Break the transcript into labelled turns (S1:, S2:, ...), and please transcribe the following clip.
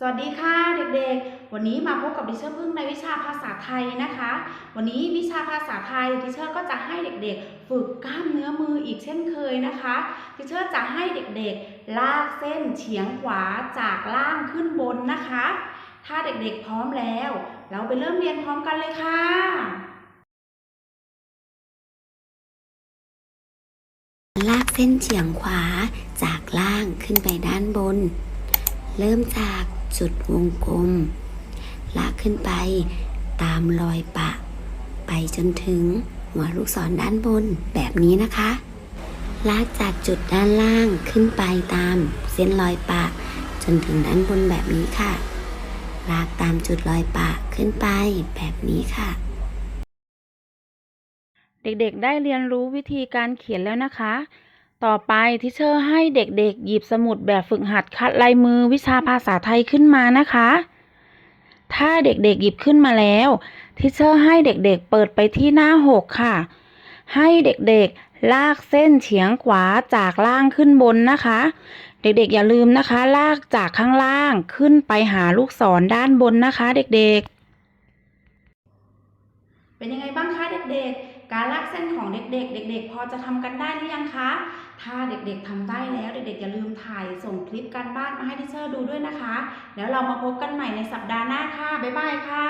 S1: สวัสดีค่ะเด็กๆ วันนี้มาพบกับดิเชอร์พึ่งในวิชาภาษาไทยนะคะ วันนี้วิชาภาษาไทยทิเชอร์ก็จะให้เด็กๆ ฝึกกล้ามเนื้อมืออีกเช่นเคยนะคะทิเชอร์จะให้เด็กๆ ลากเส้นเฉียงขวาจากล่างขึ้นบนนะคะ ถ้าเด็กๆพร้อมแล้ว เราไปเริ่มเรียนพร้อมกันเลยค่ะ
S2: ลากเส้นเฉียงขวาจากล่างขึ้นไปด้านบน เริ่มจาก จุดวงกลมลากขึ้นไปตามรอยปะ ไปจนถึงหัวลูกศรด้านบนแบบนี้นะคะลากจากจุดด้านล่างขึ้นไปตามเส้นรอยปะ จนถึงด้านบนแบบนี้ค่ะ ลากตามจุดรอยปะขึ้นไปแบบนี้ค่ะ
S1: เด็กๆได้เรียนรู้วิธีการเขียนแล้วนะคะ ต่อไปทิเชอร์ให้เด็กๆ หยิบสมุดแบบฝึกหัดคัดลายมือวิชาภาษาไทยขึ้นมานะคะ ถ้าเด็กๆหยิบขึ้นมาแล้วทิเชอร์ให้เด็กๆเปิดไปที่หน้า6ค่ะ ให้เด็กๆลากเส้นเฉียงขวาจากล่างขึ้นบนนะคะ เด็กๆอย่าลืมนะคะ ลากจากข้างล่างขึ้นไปหาลูกศรด้านบนนะคะ เด็กๆ เป็นยังไงบ้างคะเด็กๆ การลากเส้นของเด็กๆ เด็ก ๆ พอจะทำกันได้หรือยังคะ ถ้าเด็กๆทำได้แล้วเด็กๆ อย่าลืมถ่ายส่งคลิปการบ้านมาให้ทิเชอร์ดูด้วยนะคะ แล้วเรามาพบกันใหม่ในสัปดาห์หน้าค่ะ บ๊ายบายค่ะ